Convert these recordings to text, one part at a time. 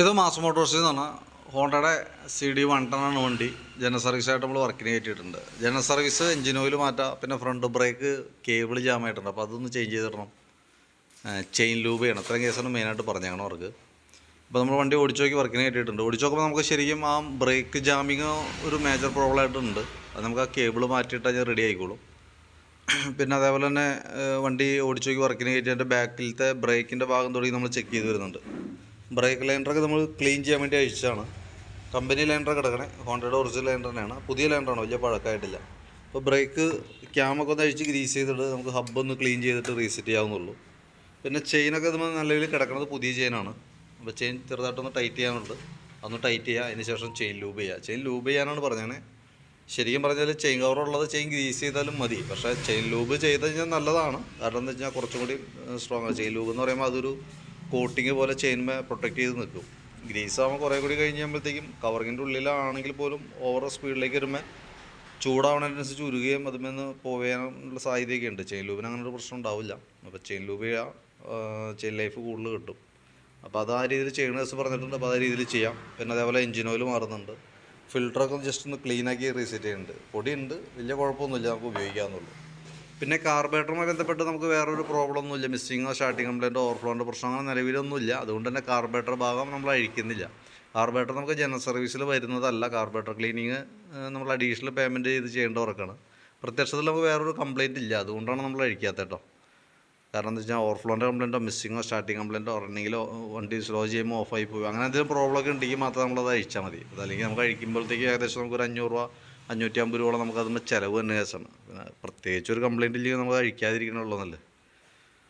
ഇത് മാസ് മോട്ടോഴ്സിൽ നിന്നാണ്. ഹോണ്ടയുടെ സി ഡി വൺ ടണ്ണാണ് വണ്ടി ജനറൽ സർവീസായിട്ട് നമ്മൾ വർക്കിന് കയറ്റിയിട്ടുണ്ട്. ജനറൽ സർവീസ് എഞ്ചിൻ ഓയിൽ മാറ്റാം പിന്നെ ഫ്രണ്ട് ബ്രേക്ക് കേബിൾ ജാം ആയിട്ടുണ്ട്. അപ്പോൾ അതൊന്ന് ചേഞ്ച് ചെയ്തിടണം. ചെയിൻ ലൂബ് ചെയ്യണം. അത്രയും കേസാണ് മെയിനായിട്ട് പറഞ്ഞേക്കണം അവർക്ക് അപ്പോൾ നമ്മൾ വണ്ടി ഓടിച്ചു നോക്കി വർക്കിന് കയറ്റിയിട്ടുണ്ട്. ഓടിച്ചു നോക്കുമ്പോൾ നമുക്ക് ശരിക്കും ആ ബ്രേക്ക് ജാമിങ് ഒരു മേജർ പ്രോബ്ലം ആയിട്ടുണ്ട്. അത് നമുക്ക് ആ കേബിൾ മാറ്റിയിട്ട് അത് റെഡി ആയിക്കോളും. പിന്നെ അതേപോലെ തന്നെ വണ്ടി ഓടിച്ചു നോക്കി വർക്കിന് കയറ്റി അതിന്റെ ബാക്കിലത്തെ ബ്രേക്കിന്റെ ഭാഗം തുടങ്ങി നമ്മൾ ചെക്ക് ചെയ്ത് വരുന്നുണ്ട്. ബ്രേക്ക് ലൈൻഡറൊക്കെ നമ്മൾ ക്ലീൻ ചെയ്യാൻ വേണ്ടി അയച്ചതാണ് കമ്പനി ലൈൻഡർ കിടക്കണേ. ഹോണ്ടയുടെ ഒറിജിനൽ ലൈൻഡർ തന്നെയാണ്. പുതിയ ലൈൻഡറാണ് വലിയ പഴക്കമായിട്ടില്ല. അപ്പോൾ ബ്രേക്ക് ക്യാമൊക്കെ ഒന്ന് അഴിച്ച് ഗ്രീസ് ചെയ്തിട്ട് നമുക്ക് ഹബ്ബ് ഒന്ന് ക്ലീൻ ചെയ്തിട്ട് റീസെറ്റ് ചെയ്യാവുന്നുള്ളൂ പിന്നെ ചെയിനൊക്കെ നമ്മൾ നല്ല രീതിയിൽ കിടക്കുന്നത് പുതിയ ചെയിനാണ് അപ്പോൾ ചെയിൻ ചെറുതായിട്ടൊന്ന് ടൈറ്റ് ചെയ്യാനുണ്ട്. അന്ന് ടൈറ്റ് ചെയ്യുക. അതിന് ശേഷം ചെയിൻ ലൂബ് ചെയ്യുക. ചെയിൻ ലൂബ് ചെയ്യാനാണ് പറഞ്ഞത്. ശരിക്കും പറഞ്ഞാൽ ചെയിൻ കവർ ചെയിൻ ഗ്രീസ് ചെയ്താലും മതി. പക്ഷേ ചെയിൻ ലൂബ് ചെയ്ത് കഴിഞ്ഞാൽ നല്ലതാണ്. കാരണം എന്താ വെച്ചാൽ കുറച്ചും കൂടി സ്ട്രോങ് ചെയിൻ ലൂബ് എന്ന് പറയുമ്പോൾ അതൊരു കോട്ടിങ് പോലെ ചെയിൻമേ പ്രൊട്ടക്ട് ചെയ്ത് നിൽക്കും. ഗ്രീസ് ആകുമ്പോൾ കുറേ കൂടി കഴിഞ്ഞ് കഴിയുമ്പോഴത്തേക്കും കവറിങ്ങിന്റെ ഉള്ളിലാണെങ്കിൽ പോലും ഓവർ സ്പീഡിലേക്ക് വരുമ്പോൾ ചൂടാവണതിനനുസരിച്ച് ഉരുകയും അതിൽ നിന്ന് പോവാനുള്ള സാധ്യതയൊക്കെ ഉണ്ട്. ചെയിൻ ലൂബിന് അങ്ങനെ ഒരു പ്രശ്നം ഉണ്ടാവില്ല. അപ്പോൾ ചെയിൻ ലൂബ് ചെയിൻ ലൈഫ് കൂടുതൽ കിട്ടും. അപ്പോൾ അത് ആ രീതിയിൽ ചെയ്യണ ദിവസം പറഞ്ഞിട്ടുണ്ട് അപ്പോൾ ആ രീതിയിൽ ചെയ്യാം. പിന്നെ അതേപോലെ എഞ്ചിൻ ഓയിൽ മാറുന്നുണ്ട്. ഫിൽറ്ററൊക്കെ ജസ്റ്റ് ഒന്ന് ക്ലീനാക്കി റീസെറ്റ് ചെയ്യുന്നുണ്ട്. പൊടിയുണ്ട് വലിയ കുഴപ്പമൊന്നുമില്ല നമുക്ക് ഉപയോഗിക്കാമെന്നുള്ളൂ പിന്നെ കാർബറേറ്ററുമായി ബന്ധപ്പെട്ട് നമുക്ക് വേറൊരു പ്രോബ്ലം ഒന്നുമില്ല. മിസ്സിങ്ങോ സ്റ്റാർട്ടിങ് കംപ്ലൈന്റോ ഓവർഫ്ലോന്റെ പ്രശ്നങ്ങൾ നിലവിലൊന്നുമില്ല. അതുകൊണ്ട് തന്നെ കാർബറേറ്റർ ഭാഗം നമ്മൾ അഴിക്കുന്നില്ല. കാർബറേറ്റർ നമുക്ക് ജനറൽ സർവീസിൽ വരുന്നതല്ല. കാർബറേറ്റർ ക്ലീനിങ് നമ്മൾ അഡീഷണൽ പേയ്മെന്റ് ചെയ്ത് ചെയ്യേണ്ട വർക്കാണ് പ്രത്യക്ഷത്തിൽ നമുക്ക് വേറൊരു കംപ്ലൈന്റ് ഇല്ല. അതുകൊണ്ടാണ് നമ്മൾ അഴിക്കാത്തത് കേട്ടോ കാരണം എന്താ വെച്ചാൽ ഓവർഫ്ലോന്റെ കംപ്ലൈന്റോ മിസ്സിങ്ങോ സ്റ്റാർട്ടിംഗ് കംപ്ലൈന്റോ റണ്ണിങ്ങിലോ വണ്ടി സ്ലോ ചെയ്യുമ്പോൾ ഓഫായി പോയി അങ്ങനെ എന്തെങ്കിലും പ്രോബ്ലം ഒക്കെ ഉണ്ടെങ്കിൽ മാത്രം നമ്മളത് അഴിച്ചാൽ മതി. അതല്ലെങ്കിൽ നമുക്ക് അഴിക്കുമ്പോഴത്തേക്ക് ഏകദേശം നമുക്കൊരു അഞ്ഞൂറ് രൂപ അഞ്ഞൂറ്റി അമ്പത് രൂപ നമുക്ക് അതിന്റെ ചിലവ് തന്നെ കേസാണ്. പിന്നെ പ്രത്യേകിച്ച് ഒരു കംപ്ലയിന്റ് ഇല്ലെങ്കിൽ നമുക്ക് അഴിക്കാതിരിക്കണുള്ളതല്ലേ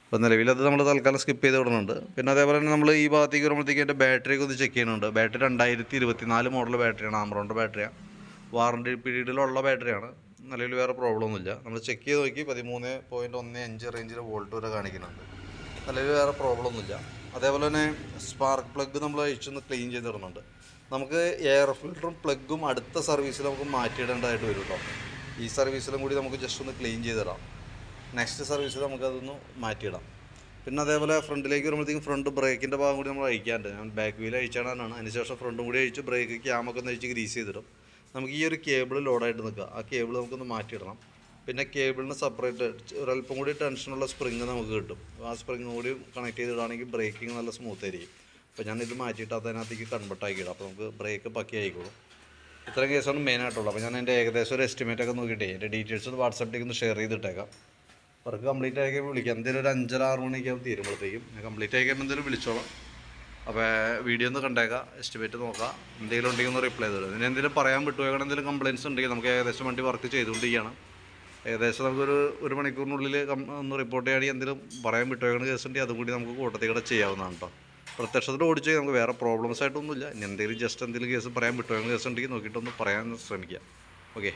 അപ്പോൾ നിലവിൽ അത് നമ്മൾ തൽക്കാലം സ്കിപ്പ് ചെയ്ത് വിടുന്നുണ്ട്. പിന്നെ അതേപോലെ തന്നെ നമ്മൾ ഈ ഭാഗത്തേക്ക് വരുമ്പോഴത്തേക്ക് എന്റെ ബാറ്ററിയൊക്കെ ഒന്ന് ചെക്ക് ചെയ്യുന്നുണ്ട്. ബാറ്ററി രണ്ടായിരത്തി ഇരുപത്തി നാല് മോഡൽ ബാറ്ററിയാണ് ആമറോണിന്റെ ബാറ്ററിയാണ് വാറണ്ടി പീരീഡിലുള്ള ബാറ്ററിയാണ് നിലവിൽ വേറെ പ്രോബ്ലം ഒന്നുമില്ല. നമ്മൾ ചെക്ക് ചെയ്ത് നോക്കി പതിമൂന്ന് പോയിന്റ് ഒന്ന് അഞ്ച് റേഞ്ചിൽ വോൾട്ട് വരെ കാണിക്കുന്നുണ്ട്. നിലവിൽ വേറെ പ്രോബ്ലം ഒന്നുമില്ല. അതേപോലെ തന്നെ സ്പാർക്ക് പ്ലഗ് നമ്മൾ അഴിച്ചൊന്ന് ക്ലീൻ ചെയ്ത് ചെയ്തിടുന്നുണ്ട് നമുക്ക് എയർ ഫിൽറ്ററും പ്ലഗും അടുത്ത സർവീസിൽ നമുക്ക് മാറ്റിയിടേണ്ടതായിട്ട് വരും കേട്ടോ ഈ സർവീസിലും കൂടി നമുക്ക് ജസ്റ്റ് ഒന്ന് ക്ലീൻ ചെയ്ത് ചെയ്തിടാം നെക്സ്റ്റ് സർവീസിൽ നമുക്കതൊന്ന് മാറ്റിയിടാം. പിന്നെ അതേപോലെ ഫ്രണ്ടിലേക്ക് വരുമ്പോഴത്തേക്കും ഫ്രണ്ട് ബ്രേക്കിന്റെ ഭാഗം കൂടി നമ്മൾ അഴിക്കാണ്ട്. ഞാൻ ബാക്ക് വീൽ അഴിച്ചാടാനാണ് അതിനുശേഷം ഫ്രണ്ടും കൂടി അഴിച്ച് ബ്രേക്ക് ക്യാമൊക്കെ ഒന്ന് അഴിച്ച് ഗ്രീസ് ചെയ്തിടും നമുക്ക് ഈ ഒരു കേബിൾ ലോഡായിട്ട് നിൽക്കുക. ആ കേബിൾ നമുക്കൊന്ന് മാറ്റിയിടണം. പിന്നെ കേബിളിന് സെപ്പറേറ്റ് ഒരല്പം കൂടി ടെൻഷനുള്ള സ്പ്രിങ് നമുക്ക് കിട്ടും. ആ സ്പ്രിങ് കൂടി കണക്ട് ചെയ്തിടുകയാണെങ്കിൽ ബ്രേക്കിംഗ് നല്ല സ്മൂത്ത് ആയിരിക്കും. അപ്പോൾ ഞാൻ ഇത് മാറ്റിയിട്ട് അതിനകത്തേക്ക് കൺവെർട്ട് ആക്കിയിടാം അപ്പോൾ നമുക്ക് ബ്രേക്ക് പക്കി ആയിക്കോളും. ഇത്രയും കേസാണ് മെയിൻ ആയിട്ടുള്ളത്. അപ്പോൾ ഞാൻ എന്റെ ഏകദേശം ഒരു എസ്റ്റിമേറ്റ് ഒക്കെ നോക്കിയിട്ടേ എന്റെ ഡീറ്റെയിൽസ് ഒന്ന് വാട്സാപ്പിലേക്ക് ഒന്ന് ഷെയർ ചെയ്തിട്ടേക്കാം. വർക്ക് കംപ്ലീറ്റ് കഴിയുമ്പോൾ വിളിക്കാം. എന്തെങ്കിലും ഒരു അഞ്ചര ആറ് മണിയൊക്കെ ആകുമ്പോൾ തീരുമ്പോഴത്തേക്കും. ഞാൻ കംപ്ലീറ്റ് ആയി കഴിയുമ്പോൾ എന്തെങ്കിലും വിളിച്ചോളാം. അപ്പോൾ വീഡിയോ ഒന്ന് കണ്ടേക്കാം എസ്റ്റിമേറ്റ് നോക്കാം. എന്തെങ്കിലും ഉണ്ടെങ്കിൽ ഒന്ന് റിപ്ലൈ ചെയ്തോളൂ ഇതിന് എന്തെങ്കിലും പറയാൻ വിട്ടുപോയാൽ എന്തെങ്കിലും കംപ്ലയിൻസ് ഉണ്ടെങ്കിൽ നമുക്ക് ഏകദേശം വണ്ടി വർക്ക് ചെയ്തുകൊണ്ടിരിക്കുകയാണ്. ഏകദേശം നമുക്കൊരു ഒരു മണിക്കൂറിനുള്ളിൽ ഒന്ന് റിപ്പോർട്ട് ചെയ്യുകയാണെങ്കിൽ എന്തെങ്കിലും പറയാൻ വിട്ടുപോയ കേസ് ഉണ്ടെങ്കിൽ അതും കൂടി നമുക്ക് കൂട്ടത്തിൽ കൂടെ ചെയ്യാവുന്നതാണ് കേട്ടോ പ്രത്യക്ഷത്തിൽ ഓടിച്ചു നമുക്ക് വേറെ പ്രോബ്ലംസ് ആയിട്ടൊന്നുമില്ല. ഇനി എന്തെങ്കിലും ജസ്റ്റ് എന്തെങ്കിലും കേസ് പറയാൻ വിട്ടുപോയ കേസ് ഉണ്ടെങ്കിൽ നോക്കിയിട്ടൊന്ന് പറയാൻ ശ്രമിക്കാം. ഓക്കെ